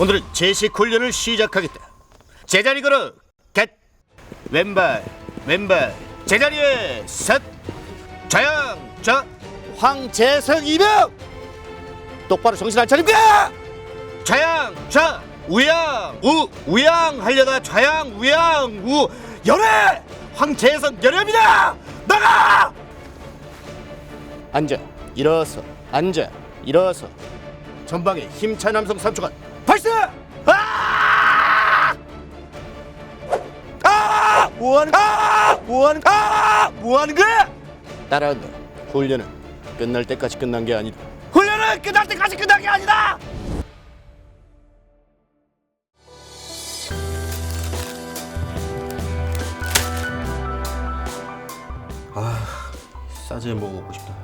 오늘은 제식 훈련을 시작하겠다. 제자리 걸어 겟. 왼발 왼발. 제자리에 셋. 좌양 좌. 황재성 이병. 똑바로 정신 안 차리고 좌양 좌. 우양 우. 우양 하려다 좌양 우양 우. 열애! 황재성 열애입니다. 나가! 앉아 일어서 앉아 일어서. 전방에 힘찬 남성 3초간 발사 아! 아! 뭐하는 아! 뭐하는 아! 뭐하는 거야? 따라한다. 훈련은 끝날 때까지 끝난 게 아니다. 훈련은 끝날 때까지 끝난 게 아니다. 아, 싸제 먹어보고 싶다.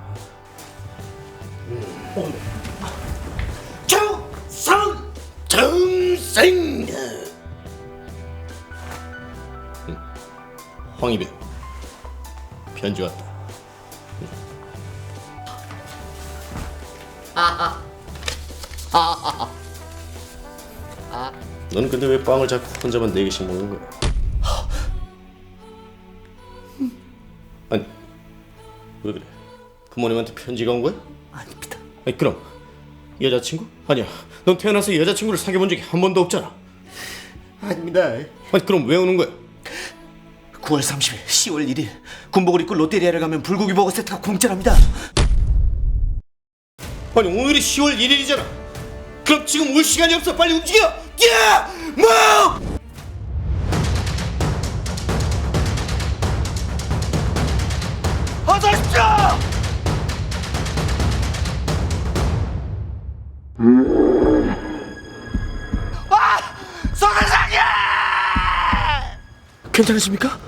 정 정생 황희배 편지 왔다. 넌 근데 왜 빵을 자꾸 혼자만 네 개씩 먹는 거야? 아니 왜 그래? 부모님한테 편지가 온 거야? 아닙니다. 아니 그럼 여자친구? 아니야. 넌 태어나서 여자친구를 사귀어 본 적이 한 번도 없잖아. 아닙니다. 아니 그럼 왜 오는 거야? 9월 30일, 10월 1일 군복을 입고 롯데리아를 가면 불고기 버거 세트가 공짜랍니다. 아니 오늘이 10월 1일이잖아. 그럼 지금 올 시간이 없어. 빨리 움직여. 야! 뭐! 아! 소대장님! 괜찮으십니까?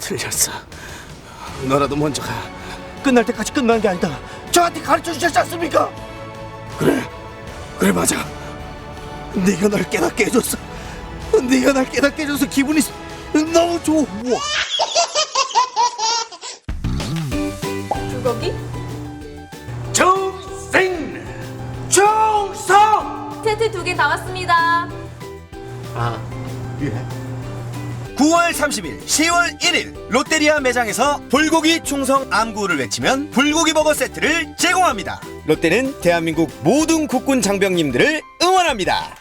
틀렸어. 너라도 먼저 가. 끝날 때까지 끝난 게 아니다. 저한테 가르쳐 주셨지 않습니까? 그래, 그래 맞아. 네가 날 깨닫게 해줬어. 네가 날 깨닫게 해줘서 기분이 너무 좋아. 불고기? 세트 두개다 왔습니다. 9월 30일, 10월 1일 롯데리아 매장에서 불고기 충성 암구를 외치면 불고기 버거 세트를 제공합니다. 롯데는 대한민국 모든 국군 장병님들을 응원합니다.